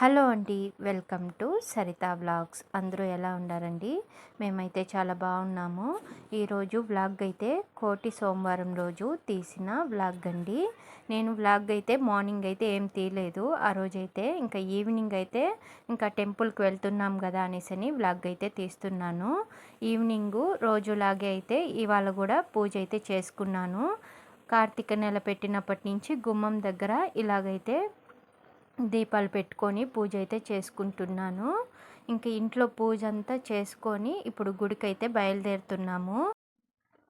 Hello అండి welcome to Saritha vlogs. అందరూ ఎలా ఉన్నారండి మేమైతే చాలా బాగున్నాము. ఈరోజు వ్లాగ్ అయితే కోటి సోమవారం రోజు తీసిన వ్లాగ్ అండి. నేను వ్లాగ్ అయితే మార్నింగ్ అయితే ఏం తీయలేదు. ఆ రోజైతే ఇంకా ఈవినింగ్ అయితే ఇంకా టెంపుల్కి వెళ్తున్నాం కదా అనేసి అని వ్లాగ్ అయితే తీస్తున్నాను. ఈవినింగ్ రోజులాగే అయితే ఇవాళ కూడా పూజ అయితే చేసుకున్నాను. కార్తీక నెల పెట్టినప్పటి నుంచి గుమ్మం దగ్గర ఇలాగైతే దీపాలు పెట్టుకొని పూజ అయితే చేసుకుంటున్నాను. ఇంక ఇంట్లో పూజ అంతా చేసుకొని ఇప్పుడు గుడికి అయితే బయలుదేరుతున్నాము.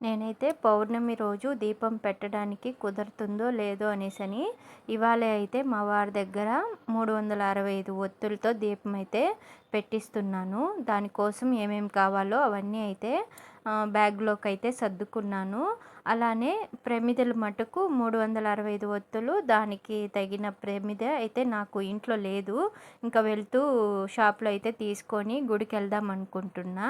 నేనైతే పౌర్ణమి రోజు దీపం పెట్టడానికి కుదురుతుందో లేదో అనేసని ఇవాళ అయితే మా వారి దగ్గర మూడు వందల అరవై ఐదు ఒత్తులతో దీపం అయితే పెట్టిస్తున్నాను. దానికోసం ఏమేమి కావాలో అవన్నీ అయితే బ్యాగ్లోకి అయితే సర్దుకున్నాను. అలానే ప్రమిదలు మటుకు మూడు వందల అరవై ఐదు ఒత్తులు. దానికి తగిన ప్రమిద అయితే నాకు ఇంట్లో లేదు. ఇంకా వెళ్తూ షాప్లో అయితే తీసుకొని గుడికి వెళ్దాం అనుకుంటున్నా.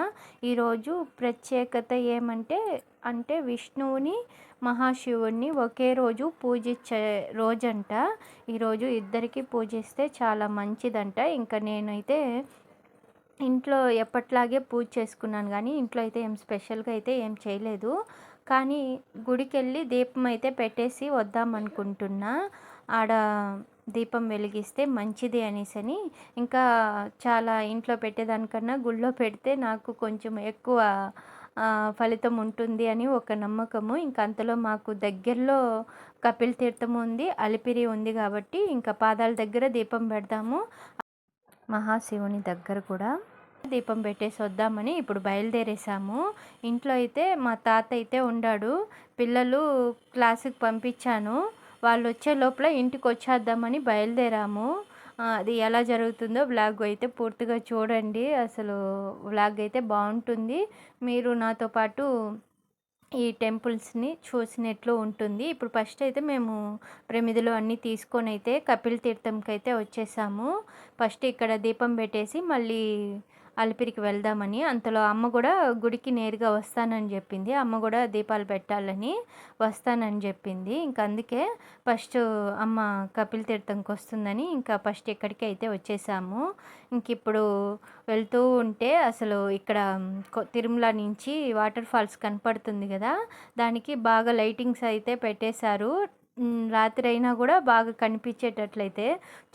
ఈరోజు ప్రత్యేకత ఏమంటే అంటే విష్ణువుని మహాశివుణ్ణి ఒకే రోజు పూజించే రోజంట. ఈరోజు ఇద్దరికి పూజిస్తే చాలా మంచిదంట. ఇంకా నేనైతే ఇంట్లో ఎప్పట్లాగే పూజ చేసుకున్నాను కానీ ఇంట్లో అయితే ఏం స్పెషల్గా అయితే ఏం చేయలేదు. కానీ గుడికి వెళ్ళి దీపం అయితే పెట్టేసి వద్దాం అనుకుంటున్నా. ఆడ దీపం వెలిగిస్తే మంచిది అనేసని. ఇంకా చాలా ఇంట్లో పెట్టేదానికన్నా గుళ్ళో పెడితే నాకు కొంచెం ఎక్కువ ఫలితం ఉంటుంది అని ఒక నమ్మకము. ఇంకా అంతలో మాకు దగ్గరలో కపిల్ తీర్థం ఉంది అలిపిరి ఉంది కాబట్టి ఇంకా పాదాల దగ్గర దీపం పెడదాము. మహాశివుని దగ్గర కూడా. దీపం పెట్టేసి వద్దామని ఇప్పుడు బయలుదేరేసాము. ఇంట్లో అయితే మా తాత అయితే ఉండాడు. పిల్లలు క్లాసుకి పంపించాను. వాళ్ళు వచ్చే లోపల ఇంటికి వచ్చేద్దామని బయలుదేరాము. అది ఎలా జరుగుతుందో వ్లాగ్ అయితే పూర్తిగా చూడండి. అసలు వ్లాగ్ అయితే బాగుంటుంది. మీరు నాతో పాటు ఈ టెంపుల్స్ని చూసినట్లు ఉంటుంది. ఇప్పుడు ఫస్ట్ అయితే మేము ప్రమిదలు అన్నీ తీసుకొని అయితే కపిల్ తీర్థంకి అయితే వచ్చేసాము. ఫస్ట్ ఇక్కడ దీపం పెట్టేసి మళ్ళీ అలిపిరికి వెళ్దామని అంతలో అమ్మ కూడా గుడికి నేరుగా వస్తానని చెప్పింది. అమ్మ కూడా దీపాలు పెట్టాలని వస్తానని చెప్పింది. ఇంకా అందుకే ఫస్ట్ అమ్మ కపిల్ తీర్థంకి వస్తుందని ఇంకా ఫస్ట్ ఇక్కడికి అయితే వచ్చేసాము. ఇంక ఇప్పుడు వెళ్తూ ఉంటే అసలు ఇక్కడ తిరుమల నుంచి వాటర్ ఫాల్స్ కనపడుతుంది కదా. దానికి బాగా లైటింగ్స్ అయితే పెట్టేశారు. రాత్రి అయినా కూడా బాగా కనిపించేటట్లయితే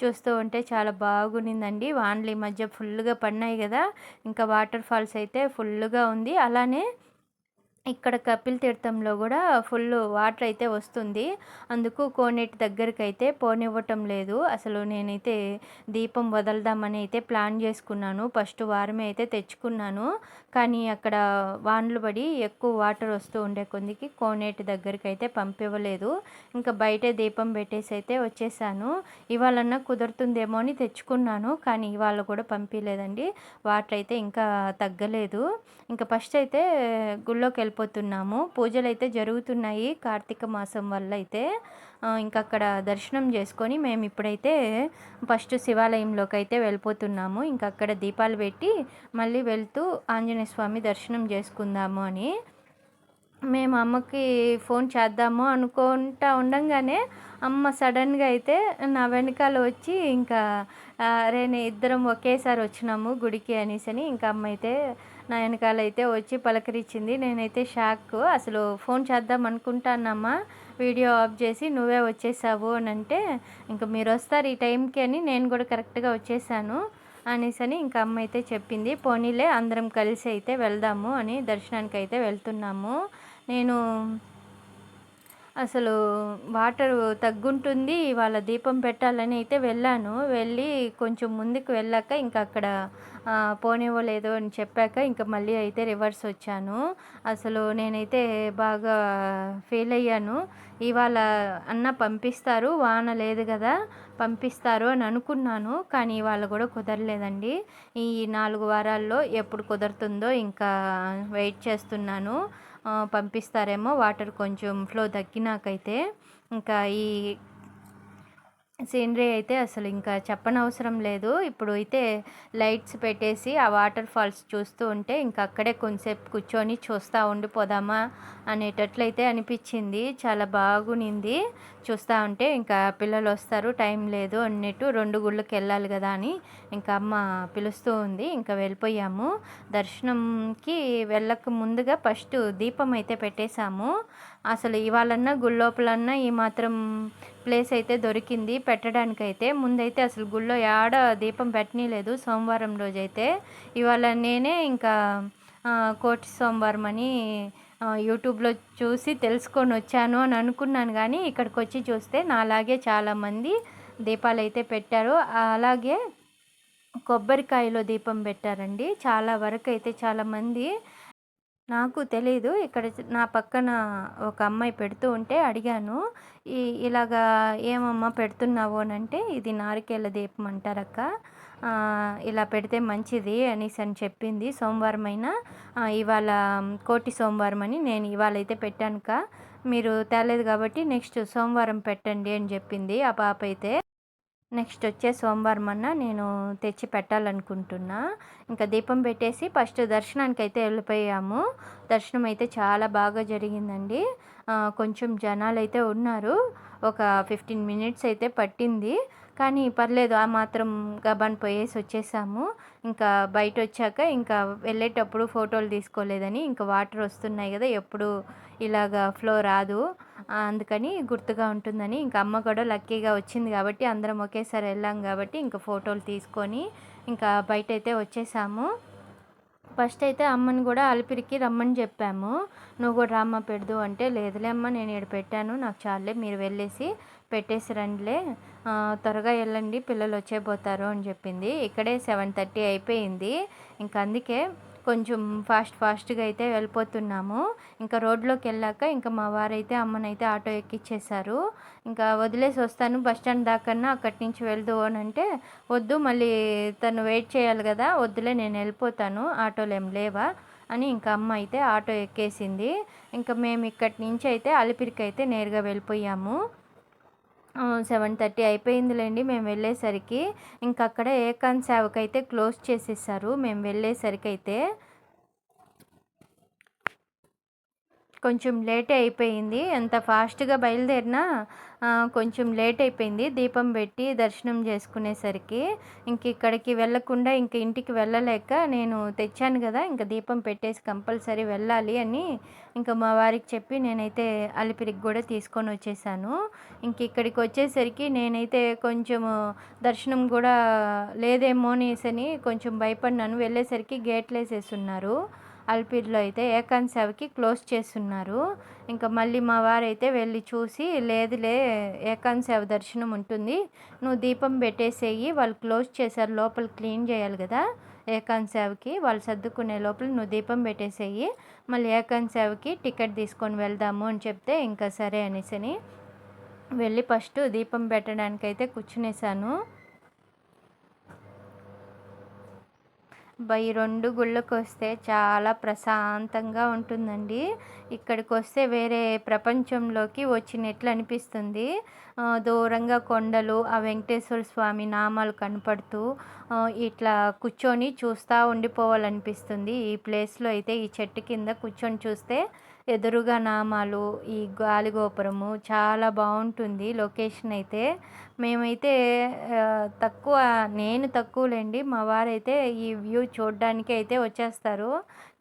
చూస్తూ ఉంటే చాలా బాగునిందండి వానలు ఈ మధ్య ఫుల్గా పడినాయి కదా. ఇంకా వాటర్ ఫాల్స్ అయితే ఫుల్గా ఉంది. అలానే ఇక్కడ కపిల్ తీర్థంలో కూడా ఫుల్ వాటర్ అయితే వస్తుంది. అందుకు కోనేటి దగ్గరికి అయితే పోనివ్వటం లేదు. అసలు నేనైతే దీపం వదలదామని అయితే ప్లాన్ చేసుకున్నాను. ఫస్ట్ వారమే అయితే తెచ్చుకున్నాను. కానీ అక్కడ వానలు పడి ఎక్కువ వాటర్ వస్తూ ఉండే కొందికి కోనేటి దగ్గరికి అయితే పంపివ్వలేదు. ఇంకా బయటే దీపం పెట్టేసి అయితే వచ్చేసాను. ఇవాళన్నా కుదురుతుందేమో అని తెచ్చుకున్నాను. కానీ ఇవాళ కూడా పంపించలేదండి వాటర్ అయితే ఇంకా తగ్గలేదు. ఇంకా ఫస్ట్ అయితే గుళ్ళోకి వెళ్ళిపోతున్నాము. పూజలు అయితే జరుగుతున్నాయి. కార్తీక మాసం వల్ల అయితే ఇంకా అక్కడ దర్శనం చేసుకొని మేము ఇప్పుడైతే ఫస్ట్ శివాలయంలోకి అయితే వెళ్ళిపోతున్నాము. ఇంకా అక్కడ దీపాలు పెట్టి మళ్ళీ వెళ్తూ ఆంజనేయ స్వామి దర్శనం చేసుకుందాము అని. మేము అమ్మకి ఫోన్ చేద్దాము అనుకుంటా ఉండంగానే అమ్మ సడన్గా అయితే నా వెనకాల వచ్చి ఇంకా రేనే ఇద్దరం ఒకేసారి వచ్చినాము గుడికి అనేసి అని ఇంకా అమ్మ అయితే నా వెనకాల అయితే వచ్చి పలకరించింది. నేనైతే షాక్. అసలు ఫోన్ చేద్దాం అనుకుంటానమ్మా. వీడియో ఆఫ్ చేసి నువ్వే వచ్చేసావు అని అంటే ఇంకా మీరు వస్తారు ఈ టైంకి అని నేను కూడా కరెక్ట్గా వచ్చేసాను అనేసి అని ఇంకా అమ్మ అయితే చెప్పింది. పోనీలే అందరం కలిసి అయితే వెళ్దాము అని దర్శనానికి అయితే వెళ్తున్నాము. నేను అసలు వాటర్ తగ్గుంటుంది వాళ్ళ దీపం పెట్టాలని అయితే వెళ్ళాను. వెళ్ళి కొంచెం ముందుకు వెళ్ళాక ఇంకా అక్కడ పోనివ్వలేదు అని చెప్పాక ఇంకా మళ్ళీ అయితే రివర్స్ వచ్చాను. అసలు నేనైతే బాగా ఫీల్ అయ్యాను. ఇవాళ అన్న పంపిస్తారు వాన లేదు కదా పంపిస్తారు అని అనుకున్నాను కానీ ఇవాళ కూడా కుదరలేదండి. ఈ నాలుగు వారాల్లో ఎప్పుడు కుదురుతుందో ఇంకా వెయిట్ చేస్తున్నాను. పంపిస్తారేమో వాటర్ కొంచెం ఫ్లో తగ్గినాకైతే. ఇంకా ఈ సీనరీ అయితే అసలు ఇంకా చెప్పనవసరం లేదు. ఇప్పుడు అయితే లైట్స్ పెట్టేసి ఆ వాటర్ ఫాల్స్ చూస్తూ ఉంటే ఇంకా అక్కడే కొంచెంసేపు కూర్చొని చూస్తూ ఉండిపోదామా అనేటట్లయితే అనిపించింది. చాలా బాగునింది. చూస్తూ ఉంటే ఇంకా పిల్లలు వస్తారు టైం లేదు అన్నట్టు రెండు గుళ్ళకి వెళ్ళాలి కదా అని ఇంకా అమ్మ పిలుస్తూ ఉంది. ఇంకా వెళ్ళిపోయాము. దర్శనంకి వెళ్ళక ముందుగా ఫస్ట్ దీపం అయితే పెట్టేశాము. అసలు ఇవాళన్నా గుళ్ళోపలన్నా ఈ మాత్రం ప్లేస్ అయితే దొరికింది. పెట్టడానికైతే ముందైతే అసలు గుళ్ళో ఏడ దీపం పెట్టనీలేదు సోమవారం రోజైతే. ఇవాళ నేనే ఇంకా కోటి సోమవారం అని యూట్యూబ్లో చూసి తెలుసుకొని వచ్చాను అని అనుకున్నాను కానీ ఇక్కడికి వచ్చి చూస్తే నాలాగే చాలామంది దీపాలు అయితే పెట్టారు. అలాగే కొబ్బరికాయలో దీపం పెట్టారండి. చాలా వరకు అయితే చాలామంది నాకు తెలీదు. ఇక్కడ నా పక్కన ఒక అమ్మాయి పెడుతూ ఉంటే అడిగాను ఈ ఇలాగా ఏమమ్మా పెడుతున్నావు అని అంటే ఇది నారికేళ్ళ దీపం అంటారక్క. ఇలా పెడితే మంచిది అనేసి అని చెప్పింది. సోమవారం అయినా ఇవాళ కోటి సోమవారం అని నేను ఇవాళ అయితే పెట్టానుక. మీరు తేలేదు కాబట్టి నెక్స్ట్ సోమవారం పెట్టండి అని చెప్పింది ఆ పాప అయితే. నెక్స్ట్ వచ్చే సోమవారం అన్న నేను తెచ్చి పెట్టాలనుకుంటున్నా. ఇంకా దీపం పెట్టేసి ఫస్ట్ దర్శనానికి అయితే వెళ్ళిపోయాము. దర్శనం అయితే చాలా బాగా జరిగిందండి. కొంచెం జనాలు అయితే ఉన్నారు. ఒక ఫిఫ్టీన్ మినిట్స్ అయితే పట్టింది. కానీ పర్లేదు ఆ మాత్రం గబాన్ పోయేసి వచ్చేసాము. ఇంకా బయట వచ్చాక ఇంకా వెళ్ళేటప్పుడు ఫోటోలు తీసుకోలేదని ఇంకా వాటర్ వస్తున్నాయి కదా ఎప్పుడు ఇలాగా ఫ్లో రాదు. అందుకని గుర్తుగా ఉంటుందని ఇంకా అమ్మ కూడా లక్కీగా వచ్చింది కాబట్టి అందరం ఒకేసారి వెళ్ళాం కాబట్టి ఇంకా ఫోటోలు తీసుకొని ఇంకా బయట అయితే వచ్చేసాము. ఫస్ట్ అయితే అమ్మని కూడా అలిపిరికి రమ్మని చెప్పాము. నువ్వు కూడా రామ్మ పెడదు అంటే లేదులే అమ్మ నేను ఇక్కడ పెట్టాను నాకు చాలే మీరు వెళ్ళేసి పెట్టేసి రండిలే. త్వరగా వెళ్ళండి పిల్లలు వచ్చేపోతారు అని చెప్పింది. ఇక్కడే సెవెన్ థర్టీ అయిపోయింది. ఇంకా అందుకే కొంచెం ఫాస్ట్ ఫాస్ట్గా అయితే వెళ్ళిపోతున్నాము. ఇంకా రోడ్లోకి వెళ్ళాక ఇంకా మా వారైతే అమ్మనైతే ఆటో ఎక్కిచ్చేశారు ఇంకా వదిలేసి వస్తాను బస్ స్టాండ్ దాకన్నా అక్కడి నుంచి వెళ్దు అని అంటే వద్దు మళ్ళీ తను వెయిట్ చేయాలి కదా వద్దులే నేను వెళ్ళిపోతాను ఆటోలు ఏం లేవా అని ఇంకా అమ్మ అయితే ఆటో ఎక్కేసింది. ఇంకా మేము ఇక్కడి నుంచి అయితే అలిపిరికి అయితే నేరుగా వెళ్ళిపోయాము. సెవెన్ థర్టీ అయిపోయిందిలేండి. మేము వెళ్ళేసరికి ఇంక అక్కడ ఏకాంత్ సేవకు అయితే క్లోజ్ చేసేసారు. మేము వెళ్ళేసరికి అయితే కొంచెం లేట్ అయిపోయింది. ఎంత ఫాస్ట్గా బయలుదేరినా కొంచెం లేట్ అయిపోయింది. దీపం పెట్టి దర్శనం చేసుకునేసరికి ఇంక ఇక్కడికి వెళ్ళకుండా ఇంక ఇంటికి వెళ్ళలేక నేను తెచ్చాను కదా ఇంకా దీపం పెట్టేసి కంపల్సరీ వెళ్ళాలి అని ఇంకా మా వారికి చెప్పి నేనైతే అలిపిరికి కూడా తీసుకొని వచ్చేసాను. ఇంక ఇక్కడికి వచ్చేసరికి నేనైతే కొంచెం దర్శనం కూడా లేదేమోనేసని కొంచెం భయపడినాను. వెళ్ళేసరికి గేట్లు వేసేస్తున్నారు అల్పిడ్లో అయితే ఏకాంత్ సేవకి క్లోజ్ చేస్తున్నారు. ఇంకా మళ్ళీ మా వారైతే వెళ్ళి చూసి లేదులే ఏకాంత్ సేవ దర్శనం ఉంటుంది. నువ్వు దీపం పెట్టేసేయి వాళ్ళు క్లోజ్ చేశారు లోపల క్లీన్ చేయాలి కదా. ఏకాంత్ సేవకి వాళ్ళు సర్దుకునే లోపల నువ్వు దీపం పెట్టేసేయి. మళ్ళీ ఏకాంత్ సేవకి టికెట్ తీసుకొని వెళ్దాము అని చెప్తే ఇంకా సరే అనేసి వెళ్ళి ఫస్ట్ దీపం పెట్టడానికైతే కూర్చునేసాను. బై రెండు గుళ్ళకు వస్తే చాలా ప్రశాంతంగా ఉంటుందండి. ఇక్కడికి వస్తే వేరే ప్రపంచంలోకి వచ్చినట్లు అనిపిస్తుంది. దూరంగా కొండలు ఆ వెంకటేశ్వర స్వామి నామాలు కనపడుతూ ఇట్లా కూర్చొని చూస్తూ ఉండిపోవాలనిపిస్తుంది. ఈ ప్లేస్లో అయితే ఈ చెట్టు కింద కూర్చొని చూస్తే ఎదురుగా నామాలు ఈ గాలిగోపురము చాలా బాగుంటుంది లొకేషన్ అయితే. మేమైతే తక్కువ నేను తక్కువలేండి. మా వారైతే ఈ వ్యూ చూడడానికి అయితే వచ్చేస్తారు.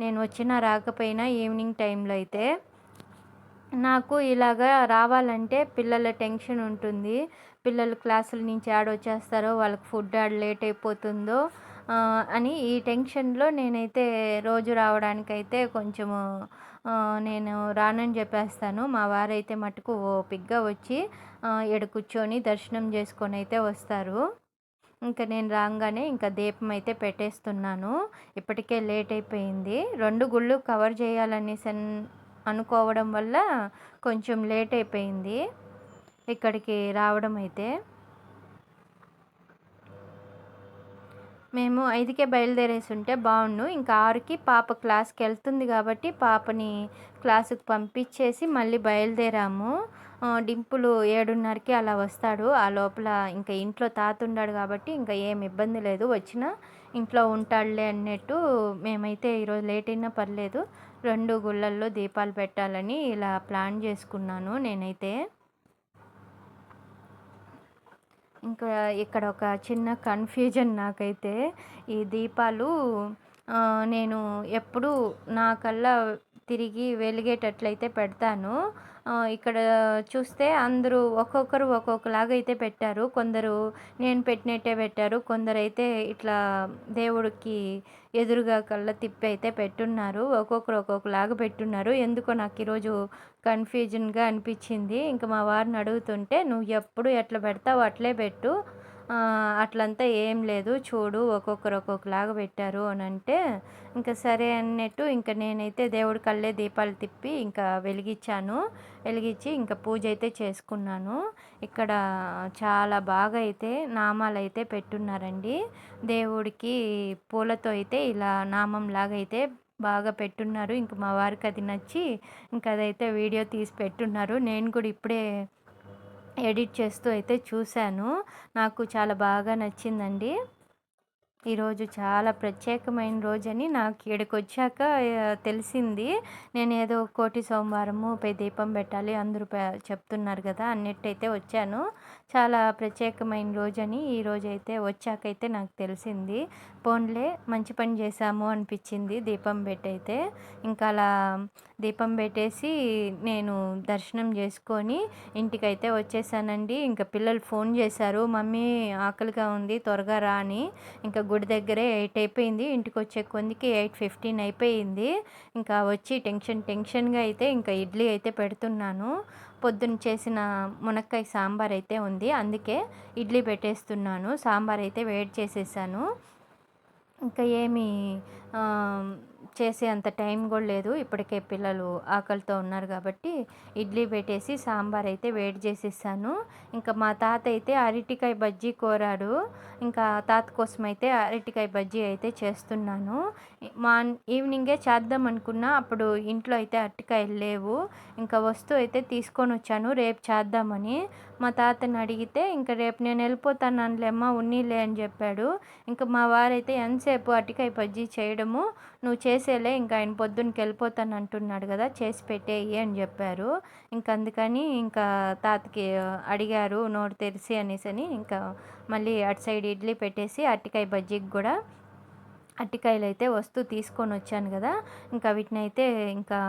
నేను వచ్చినా రాకపోయినా ఈవినింగ్ టైంలో అయితే. నాకు ఇలాగా రావాలంటే పిల్లల టెన్షన్ ఉంటుంది. పిల్లలు క్లాసుల నుంచి ఆడొచ్చేస్తారో వాళ్ళకి ఫుడ్ ఆడ లేట్ అయిపోతుందో అని ఈ టెన్షన్లో నేనైతే రోజు రావడానికైతే కొంచెము నేను రానని చెప్పేస్తాను. మా వారైతే మటుకు ఓపిగ్గా వచ్చి ఎడ కూర్చొని దర్శనం చేసుకొని అయితే వస్తారు. ఇంకా నేను రాగానే ఇంకా దీపం అయితే పెట్టేస్తున్నాను. ఇప్పటికే లేట్ అయిపోయింది. రెండు గుళ్ళు కవర్ చేయాలనేసి అనుకోవడం వల్ల కొంచెం లేట్ అయిపోయింది. ఇక్కడికి రావడం అయితే. మేము ఐదుకే బయలుదేరేసి ఉంటే బాగుండు ఇంకా ఆరుకి పాప క్లాస్కి వెళ్తుంది కాబట్టి పాపని క్లాసుకి పంపించేసి మళ్ళీ బయలుదేరాము. డింపులు ఏడున్నరకి అలా వస్తాడు. ఆ లోపల ఇంకా ఇంట్లో తాత ఉన్నాడు కాబట్టి ఇంకా ఏం ఇబ్బంది లేదు. వచ్చినా ఇంట్లో ఉంటాడులే అన్నట్టు మేమైతే ఈరోజు లేట్ అయినా పర్లేదు. రెండు గుళ్ళల్లో దీపాలు పెట్టాలని ఇలా ప్లాన్ చేసుకున్నాను నేనైతే. ఇంకా ఇక్కడ ఒక చిన్న కన్ఫ్యూజన్ నాకైతే ఈ దీపాలు నేను ఎప్పుడు నాకల్లా తిరిగి వెలిగేటట్లయితే పెడతాను. ఇక్కడ చూస్తే అందరూ ఒక్కొక్కరు ఒక్కొక్కలాగా అయితే పెట్టారు. కొందరు నేను పెట్టినట్టే పెట్టారు. కొందరు అయితే ఇట్లా దేవుడికి ఎదురుగా కళ్ళ తిప్పి అయితే పెట్టున్నారు. ఒక్కొక్కరు ఒక్కొక్కలాగా పెట్టున్నారు. ఎందుకో నాకు ఈరోజు కన్ఫ్యూజన్గా అనిపించింది. ఇంకా మా వారిని అడుగుతుంటే నువ్వు ఎప్పుడు ఎట్లా పెడతావు అట్లే పెట్టు. అట్లంతా ఏం లేదు. చూడు ఒక్కొక్కరు ఒక్కొక్కలాగా పెట్టారు అని అంటే ఇంకా సరే అన్నట్టు ఇంకా నేనైతే దేవుడి కళ్ళే దీపాలు తిప్పి ఇంకా వెలిగించాను. వెలిగించి ఇంకా పూజ అయితే చేసుకున్నాను. ఇక్కడ చాలా బాగా అయితే నామాలు అయితే పెట్టున్నారండి. దేవుడికి పూలతో అయితే ఇలా నామం లాగా అయితే బాగా పెట్టున్నారు. ఇంక మా వారికి అది నచ్చి ఇంకా అదైతే వీడియో తీసి పెట్టున్నారు. నేను కూడా ఇప్పుడే ఎడిట్ చేస్తూ అయితే చూశాను. నాకు చాలా బాగా నచ్చిందండి. ఈరోజు చాలా ప్రత్యేకమైన రోజని నాకు ఇక్కడికి వచ్చాక తెలిసింది. నేను ఏదో కోటి సోమవారము పై దీపం పెట్టాలి అందరూ చెప్తున్నారు కదా అన్నట్టయితే వచ్చాను. చాలా ప్రత్యేకమైన రోజని ఈ రోజు అయితే వచ్చాకైతే నాకు తెలిసింది. పోన్లే మంచి పని చేశాము అనిపించింది దీపం పెట్టయితే ఇంకా అలా దీపం పెట్టేసి నేను దర్శనం చేసుకొని ఇంటికైతే వచ్చేసానండి. ఇంకా పిల్లలు ఫోన్ చేశారు మమ్మీ ఆకలిగా ఉంది త్వరగా రా అని ఇంకా గుడి దగ్గరే ఎయిట్ అయిపోయింది. ఇంటికి వచ్చే కొందికి ఎయిట్ ఫిఫ్టీన్ అయిపోయింది. ఇంకా వచ్చి టెన్షన్ టెన్షన్గా అయితే ఇంకా ఇడ్లీ అయితే పెడుతున్నాను. పొద్దున్న చేసిన మునక్కాయ సాంబార్ అయితే ఉంది. అందుకే ఇడ్లీ పెట్టేస్తున్నాను. సాంబార్ అయితే వేడి చేసేసాను. ఇంకా ఏమి చేసే అంత టైం కూడా లేదు. ఇప్పటికే పిల్లలు ఆకలితో ఉన్నారు కాబట్టి ఇడ్లీ పెట్టేసి సాంబార్ అయితే వేడి చేసేసాను. ఇంకా మా తాత అయితే అరటికాయ బజ్జీ కోరాడు. ఇంకా తాత కోసం అయితే అరటికాయ బజ్జీ అయితే చేస్తున్నాను. మా ఈవినింగే చేద్దాం అనుకున్నా అప్పుడు ఇంట్లో అయితే అరటికాయలు లేవు. ఇంకా వస్తువు అయితే తీసుకొని వచ్చాను. రేపు చేద్దామని. మా తాతని అడిగితే ఇంకా రేపు నేను వెళ్ళిపోతానులేమ్మా ఉన్నీలే అని చెప్పాడు. ఇంకా మా వారైతే ఎంతసేపు అరటికాయ బజ్జీ చేయడము? నువ్వు చేసేలే ఇంకా ఆయన పొద్దున్నకి వెళ్ళిపోతాను అంటున్నాడు కదా చేసి పెట్టేయి అని చెప్పారు. ఇంకా అందుకని ఇంకా తాతకి అడిగారు నోరు తెరిసి అనేసి అని ఇంకా మళ్ళీ అటు సైడ్ ఇడ్లీ పెట్టేసి అరటికాయ బజ్జీకి కూడా అరటికాయలు అయితే వస్తూ తీసుకొని వచ్చాను కదా ఇంకా వీటిని అయితే ఇంకా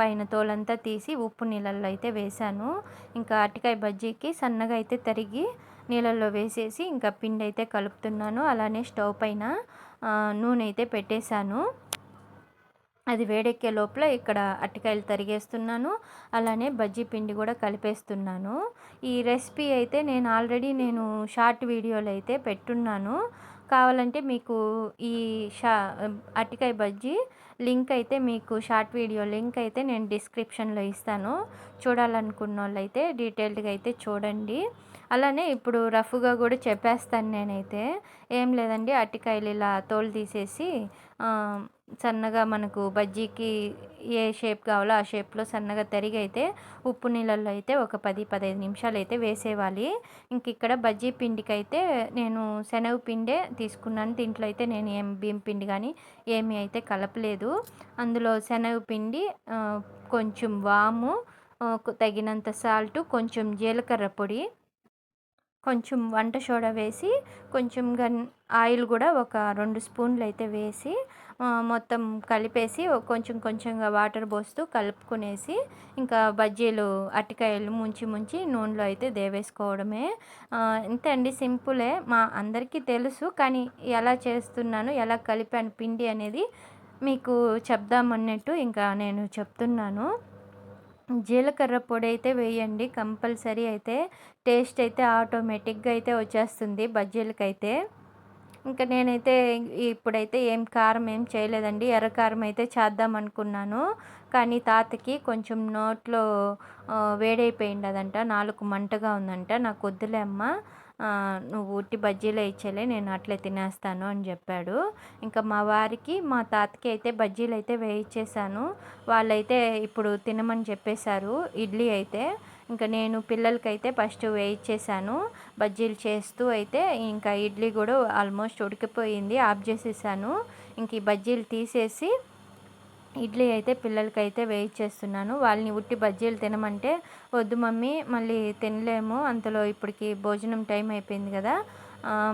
పైన తోలంతా తీసి ఉప్పు నీళ్ళల్లో అయితే వేశాను. ఇంకా అరటికాయ బజ్జీకి సన్నగా అయితే తరిగి నీళ్ళల్లో వేసేసి ఇంకా పిండి అయితే కలుపుతున్నాను. అలానే స్టవ్ పైన నూనె అయితే పెట్టేశాను. అది వేడెక్కే లోపల ఇక్కడ అరటికాయలు తరిగేస్తున్నాను. అలానే బజ్జీ పిండి కూడా కలిపేస్తున్నాను. ఈ రెసిపీ అయితే నేను ఆల్రెడీ నేను షార్ట్ వీడియోలు అయితే పెట్టున్నాను. కావాలంటే మీకు ఈ షా అరటికాయ బజ్జీ లింక్ అయితే మీకు షార్ట్ వీడియో లింక్ అయితే నేను డిస్క్రిప్షన్లో ఇస్తాను. చూడాలనుకున్న వాళ్ళు అయితే డీటెయిల్డ్గా అయితే చూడండి. అలానే ఇప్పుడు రఫ్గా కూడా చెప్పేస్తాను నేనైతే. ఏం లేదండి అటికాయలు ఇలా తోలు తీసేసి సన్నగా మనకు బజ్జీకి ఏ షేప్ కావాలో ఆ షేప్లో సన్నగా తరిగి అయితే ఉప్పు నీళ్ళల్లో అయితే ఒక పది పదహైదు నిమిషాలు అయితే వేసేవాలి. ఇంక ఇక్కడ బజ్జీ పిండికి అయితే నేను శనగ పిండే తీసుకున్నాను. దీంట్లో అయితే నేను ఏం బియ్యం పిండి కానీ ఏమీ అయితే కలపలేదు. అందులో శనగ పిండి కొంచెం వాము తగినంత సాల్ట్ కొంచెం జీలకర్ర పొడి కొంచెం వంట సోడా వేసి కొంచెం గన్ ఆయిల్ కూడా ఒక రెండు స్పూన్లు అయితే వేసి మొత్తం కలిపేసి కొంచెం కొంచెంగా వాటర్ పోస్తూ కలుపుకునేసి ఇంకా బజ్జీలు అరటికాయలు ముంచి ముంచి నూనెలో అయితే దేవేసుకోవడమే. ఆ, ఇంతే అండి సింపులే. మా అందరికీ తెలుసు కానీ ఎలా చేస్తున్నాను ఎలా కలిపాను పిండి అనేది మీకు చెప్దామన్నట్టు ఇంకా నేను చెప్తున్నాను. జీలకర్ర పొడి అయితే వేయండి కంపల్సరీ అయితే. టేస్ట్ అయితే ఆటోమేటిక్గా అయితే వచ్చేస్తుంది బజ్జీలకైతే. ఇంకా నేనైతే ఇప్పుడైతే ఏం కారం ఏం చేయలేదండి ఎర్ర కారం అయితే చేద్దాం అనుకున్నాను. కానీ తాతకి కొంచెం నోట్లో వేడైపోయిండదంట నాలుగు మంటగా ఉందంట నాకు వద్దులే అమ్మ. నువ్వు ఉట్టి బజ్జీలే ఇచ్చేలే నేను అట్లే తినేస్తాను అని చెప్పాడు. ఇంకా మా వారికి మా తాతకి అయితే బజ్జీలు అయితే వేయించేశాను వాళ్ళైతే ఇప్పుడు తినమని చెప్పేశారు ఇడ్లీ అయితే. ఇంకా నేను పిల్లలకైతే ఫస్ట్ వేయించేశాను బజ్జీలు చేస్తూ అయితే. ఇంకా ఇడ్లీ కూడా ఆల్మోస్ట్ ఉడికిపోయింది ఆఫ్ చేసేసాను. ఇంక ఈ బజ్జీలు తీసేసి ఇడ్లీ అయితే పిల్లలకైతే వేయించేస్తున్నాను వాళ్ళని ఉట్టి బజ్జీలు తినమంటే వద్దు మమ్మీ మళ్ళీ తినలేము. అంతలో ఇప్పటికి భోజనం టైం అయిపోయింది కదా.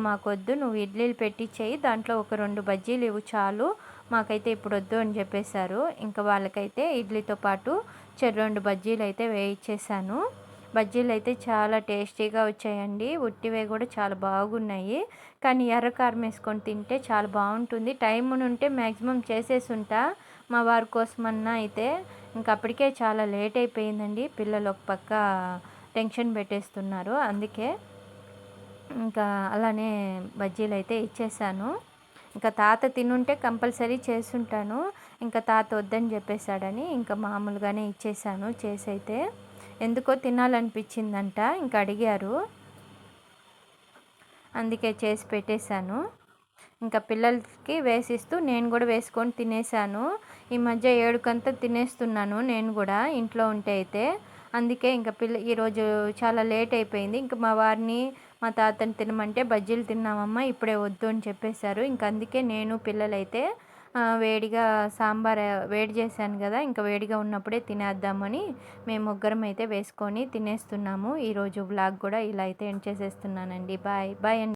మాకొద్దు నువ్వు ఇడ్లీలు పెట్టించేయి దాంట్లో ఒక రెండు బజ్జీలు ఇవ్వు చాలు. మాకైతే ఇప్పుడు వద్దు అని చెప్పేశారు. ఇంకా వాళ్ళకైతే ఇడ్లీతో పాటు చెరు రెండు బజ్జీలు అయితే వేయించేసాను బజ్జీలు అయితే చాలా టేస్టీగా వచ్చాయండి. ఉట్టివే కూడా చాలా బాగున్నాయి. కానీ ఎర్ర కారం వేసుకొని తింటే చాలా బాగుంటుంది. టైం ఉంటే మ్యాక్సిమం చేసేసి ఉంటా మా వారి కోసమన్నా అయితే ఇంకా అప్పటికే చాలా లేట్ అయిపోయిందండి. పిల్లలు ఒక పక్క టెన్షన్ పెట్టేస్తున్నారు. అందుకే ఇంకా అలానే బజ్జీలు అయితే ఇచ్చేసాను. ఇంకా తాత తినుంటే కంపల్సరీ చేసుంటాను. ఇంకా తాత వద్దని చెప్పేశాడని ఇంకా మామూలుగానే ఇచ్చేసాను చేసి అయితే. ఎందుకో తినాలనిపించిందంట ఇంకా అడిగారు. అందుకే చేసి పెట్టేశాను. ఇంకా పిల్లలకి వేసిస్తూ నేను కూడా వేసుకొని తినేసాను ఈ మధ్య ఏడుకంతా తినేస్తున్నాను నేను కూడా ఇంట్లో ఉంటే అయితే. అందుకే ఇంకా పిల్ల ఈరోజు చాలా లేట్ అయిపోయింది. ఇంకా మా వారిని మా తాతని తినమంటే బజ్జీలు తిన్నామమ్మా ఇప్పుడే వద్దు అని చెప్పేశారు. ఇంకా అందుకే నేను పిల్లలైతే వేడిగా సాంబార్ వేడి చేశాను కదా ఇంకా వేడిగా ఉన్నప్పుడే తినేద్దామని మేము ముగ్గురం అయితే వేసుకొని తినేస్తున్నాము. ఈరోజు బ్లాగ్ కూడా ఇలా అయితే ఎండ్ చేసేస్తున్నానండి. బాయ్ బాయ్ అండి.